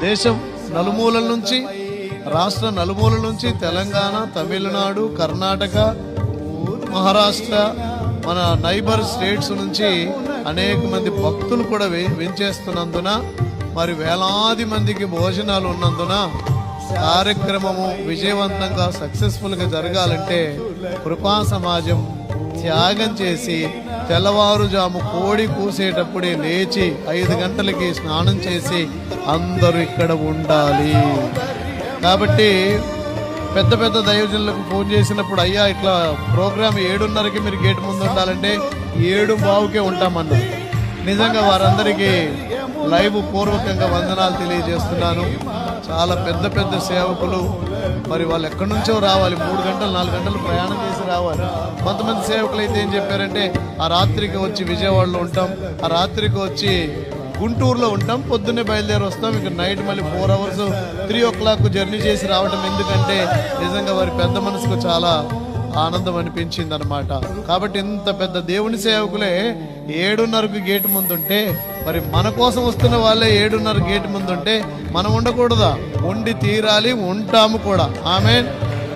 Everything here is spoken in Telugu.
దేశం నలుమూలల నుంచి రాష్ట్ర నలుమూలల నుంచి తెలంగాణ తమిళనాడు కర్ణాటక మహారాష్ట్ర మన నైబర్ స్టేట్స్ నుంచి అనేక మంది భక్తులు కూడా వే- వెంచేస్తున్నందున మరి వేలాది మందికి భోజనాలు ఉన్నందున కార్యక్రమము విజయవంతంగా సక్సెస్ఫుల్గా జరగాలంటే కృపా సమాజం త్యాగం చేసి తెల్లవారుజాము కోడి కూసేటప్పుడే లేచి ఐదు గంటలకి స్నానం చేసి అందరూ ఇక్కడ ఉండాలి. కాబట్టి పెద్ద పెద్ద దైవజనులకు ఫోన్ చేసినప్పుడు అయ్యా ఇట్లా ప్రోగ్రామ్ ఏడున్నరకి మీరు గేట్ ముందు ఉండాలంటే ఏడు బావుకే ఉంటామన్నారు. నిజంగా వారందరికీ లైవ్ పూర్వకంగా వందనాలు తెలియజేస్తున్నాను. చాలా పెద్ద పెద్ద సేవకులు. మరి వాళ్ళు ఎక్కడి నుంచో రావాలి. మూడు గంటలు నాలుగు గంటలు ప్రయాణం చేసి రావాలి. కొంతమంది సేవకులు అయితే ఏం చెప్పారంటే ఆ రాత్రికి వచ్చి విజయవాడలో ఉంటాం ఆ రాత్రికి వచ్చి గుంటూరులో ఉంటాం పొద్దున్నే బయలుదేరి వస్తాం. ఇక నైట్ మళ్ళీ four hours three o'clock journey చేసి రావడం ఎందుకంటే నిజంగా వారి పెద్ద మనసుకు చాలా ఆనందం అనిపించింది అనమాట కాబట్టి ఇంత పెద్ద దేవుని సేవకులే ఏడున్నరకు గేటు ముందుంటే మరి మన కోసం వస్తున్న వాళ్ళే ఏడున్నర గేటు ముందుంటే మనం ఉండకూడదా? ఉండి తీరాలి ఉంటాము కూడా. ఆమె